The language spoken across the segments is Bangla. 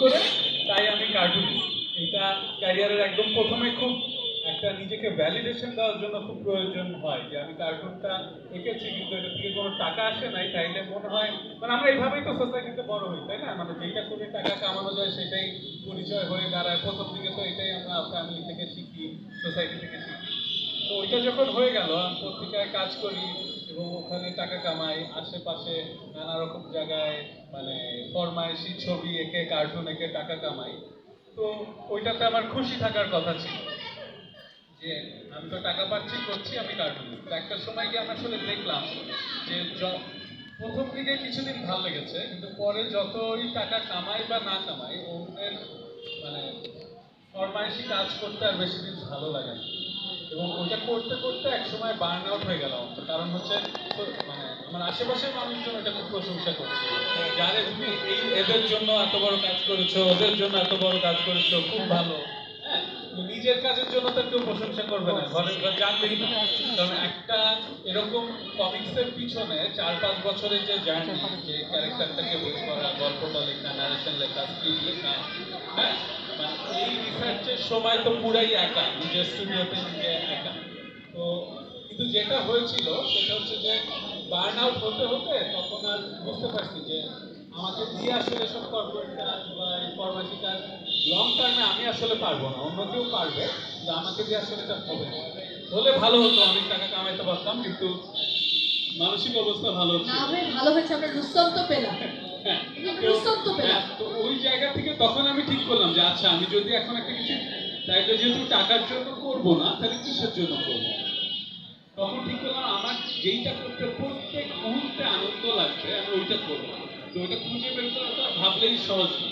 করে তাই আমি কার্টুনিস্ট এটা ক্যারিয়ারের একদম প্রথমে খুব একটা নিজেকে ভ্যালিডেশন দেওয়ার জন্য খুব প্রয়োজন হয় যে আমি কার্টুনটা এঁকেছি কিন্তু এটা থেকে কোনো টাকা আসে নাই, তাইলে মনে হয় মানে আমরা এইভাবেই তো সোসাইটিতে বড় হই, তাই না? মানে যেটা করে টাকা কামানো যায় সেটাই পরিচয় হয়ে দাঁড়ায়। প্রথম দিকে তো এটাই আমরা ফ্যামিলি থেকে শিখি সোসাইটি থেকে শিখি। তো ওইটা যখন হয়ে গেল আমি পত্রিকায় কাজ করি এবং ওখানে টাকা কামাই, আশেপাশে নানা রকম জায়গায় মানে ফরমাইশি ছবি এঁকে কার্টুন এঁকে টাকা কামাই। তো ওইটাতে আমার খুশি থাকার কথা ছিল যে আমি তো টাকা পাচ্ছি, করছি আমি কার্টুন একটা সময় গিয়ে আমি আসলে দেখলাম যে প্রথম দিকে কিছুদিন ভালো লেগেছে, কিন্তু পরে যতই টাকা কামাই বা না কামাই, অন্যের মানে ফরমাইশি কাজ করতে আর বেশি দিন ভালো লাগে না। এবং ওইটা করতে করতে এক সময় বার্ন আউট হয়ে গেলাম। তো কারণ হচ্ছে মানে আমার আশেপাশের মানুষজন এটা খুব প্রশংসা করছে। যারে এই এদের জন্য এত বড় কাজ করেছ, ওদের জন্য এত বড় কাজ করেছ, খুব ভালো। নিজের কাজের জন্য তো কেউ প্রশংসা করবে না। ঘর জানবেই না কারণ একটা এরকম কমিক্সের পিছনে চার পাঁচ বছরের যে জার্নি যে ক্যারেক্টারটাকে বের করা, গল্পটা লেখা নারেশন লেখা স্ক্রিপ্ট লেখা হ্যাঁ? মানে এই রিসার্চের সময় তো পুরাই একা, নিজের স্টুডিওতে নিজে একা। তো কিন্তু যেটা হয়েছিল, সেটা হচ্ছে যে বার্ন আউট হতে হতে তখন আর বুঝতে পারছি যে আমাকে দিয়ে আসলে সব কর্পোরেট কাজ বা ইনফরমেশন কাজ লং টার্মে আমি আসলে পারব না অন্য কেউ পারবে কিন্তু আমাকে দিয়ে আসলে এটা হবে। হলে ভালো হতো অনেক টাকা কামাইতে পারতাম কিন্তু মানসিক অবস্থা ভালো ছিল। ভালো হয়েছে আমরা রুস্তম তো পেলাম। হ্যাঁ, তো- তো পেলাম। হ্যাঁ, তো ওই জায়গা থেকে তখন আমি ঠিক করলাম যে আচ্ছা আমি যদি এখন একটা কিছু তাইলে যেহেতু টাকার জন্য করব না তাহলে কিসের জন্য করব? তখন ঠিক করলাম আমার যেইটা করতে প্রত্যেক মুহূর্তে আনন্দ লাগবে আমি ওইটা করব। তো এটা খুঁজে বের করা ভাবলেই সহজ না।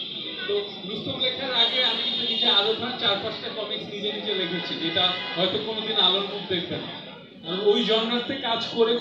তো রুস্তম লেখার আগে আমি কিন্তু নিজে আরও চার পাঁচটা কমিক্স নিজে নিজে লিখেছি, যেটা হয়তো কোনোদিন আলোর মুখ দেখবে না। ওই জনরাতে কাজ করে